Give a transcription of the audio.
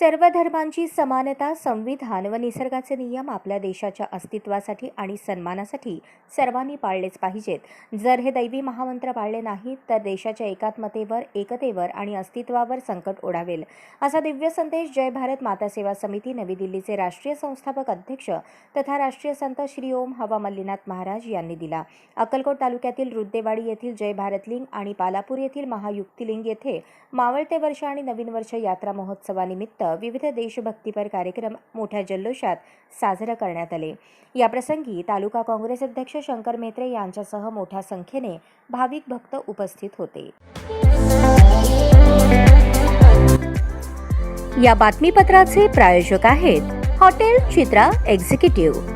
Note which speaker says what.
Speaker 1: सर्व धर्मांची समानता संविधान व निसर्गाचे नियम आपल्या देशाच्या अस्तित्वासाठी आणि सन्मानासाठी सर्वांनी पाळलेच पाहिजेत. जर हे दैवी महामंत्र पाळले नाहीत तर देशाच्या एकात्मतेवर एकतेवर आणि अस्तित्वावर संकट ओढावेल. असा दिव्य संदेश जय भारत माता सेवा समिती नवी दिल्लीचे राष्ट्रीय संस्थापक अध्यक्ष तथा राष्ट्रीय संत श्री ओम हवा मल्लीनाथ महाराज यांनी दिला. अक्कलकोट तालुक्यातील रुद्देवाडी येथील जय भारत लिंग आणि पालापूर येथील महायुक्तिलिंग येथे मावळते वर्ष आणि नवीन वर्ष यात्रा महोत्सवानिमित्त विविध देशभक्तीपर कार्यक्रम मोठ्या जल्लोषात साजरा करण्यात आले. याप्रसंगी तालुका काँग्रेस अध्यक्ष शंकर मेत्रे यांच्यासह मोठ्या संख्येने भाविक भक्त उपस्थित होते. या बातमीपत्राचे प्रायोजक आहेत हॉटेल चित्रा एक्झिक्युटिव्ह.